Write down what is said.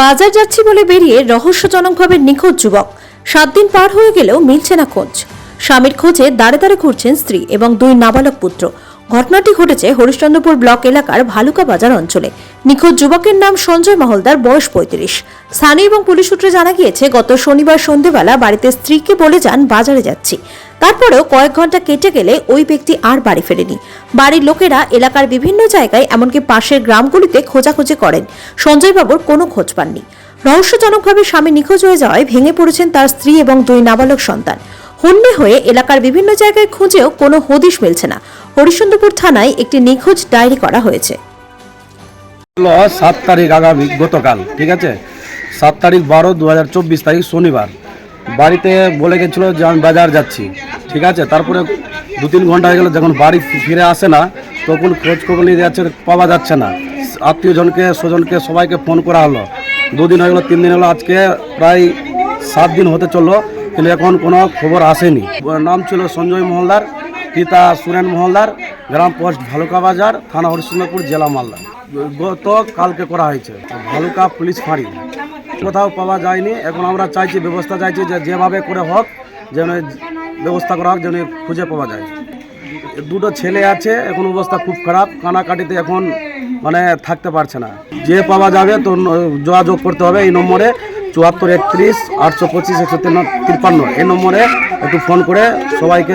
বাজার যাচ্ছি বলে বেরিয়ে রহস্যজনকভাবে নিখোঁজ যুবক। সাত দিন পার হয়ে গেলেও মিলছে না খোঁজ। স্বামীর খোঁজে দাঁড়ে দাঁড়ে ঘুরছেন স্ত্রী এবং দুই নাবালক পুত্র। ঘটনাটি ঘটেছে হরিশ্চন্দ্রপুর ব্লক এলাকার ভালুকা বাজার অঞ্চলে। নিখোঁজ যুবকের নাম সঞ্জয় মহলদার, বয়স পঁয়ত্রিশ। স্থানীয় এবং পুলিশ সূত্রে জানা গিয়েছে, গত শনিবার সন্ধেবেলা বাড়িতে স্ত্রীকে বলে যান, বাজারে যাচ্ছি। তারপরেও কয়েক ঘণ্টা কেটে গেলে ওই ব্যক্তি আর বাড়ি ফেরেনি। বাড়ির লোকেরা এলাকার বিভিন্ন জায়গায়, এমনকি পাশের গ্রামগুলিতে খোঁজাখুঁজি করেন। সঞ্জয়বাবুর কোনো খোঁজ পাননি। রহস্যজনকভাবে স্বামী নিখোঁজ হয়ে যাওয়ায় ভেঙে পড়েছেন তার স্ত্রী এবং দুই নাবালক সন্তান। হন্যে হয়ে এলাকার বিভিন্ন জায়গায় খুঁজেও কোনো হদিশ মিলছে না। হরিশ্চন্দ্রপুর থানায় একটি নিখোঁজ ডায়েরি করা হয়েছে। সাত তারিখ আগামী গতকাল, ঠিক আছে? সাত তারিখ বারো দু তারিখ শনিবার। বাড়িতে বলে গেছিল যে আমি বাজার যাচ্ছি, ঠিক আছে? তারপরে দু তিন ঘণ্টা হয়ে গেল, যখন বাড়ি ফিরে আসে না, তখন খোঁজ খবর নিয়ে যাচ্ছে, পাওয়া যাচ্ছে না। আত্মীয়জনকে, স্বজনকে সবাইকে ফোন করা হলো। দুদিন হয়ে গেলো, তিন দিন হলো, আজকে প্রায় সাত দিন হতে চলল, কিন্তু এখন কোনো খবর আসেনি। নাম ছিল সঞ্জয় মহলদার পিতা সুরেন মহলদার, গ্রাম পোস্ট ভালুকা বাজার, থানা হরিশ্চন্দ্রপুর, জেলা মালদা। গত কালকে করা হয়েছে। ভালুকা পুলিশ ফাঁড়ি। কোথাও পাওয়া যায়নি। এখন আমরা চাইছি, ব্যবস্থা চাইছি যে যেভাবে করে হোক, যেন ব্যবস্থা করা হোক, যেন খুঁজে পাওয়া যায়। দুটো ছেলে আছে, এখন অবস্থা খুব খারাপ। কানাকাটিতে এখন মানে থাকতে পারছে না। যে পাওয়া যাবে, তো যোগাযোগ করতে হবে। এই নম্বরে চুয়াত্তর একত্রিশ, আটশো পঁচিশ, একশো তিপ্পান্ন। এই নম্বরে একটু ফোন করে সবাইকে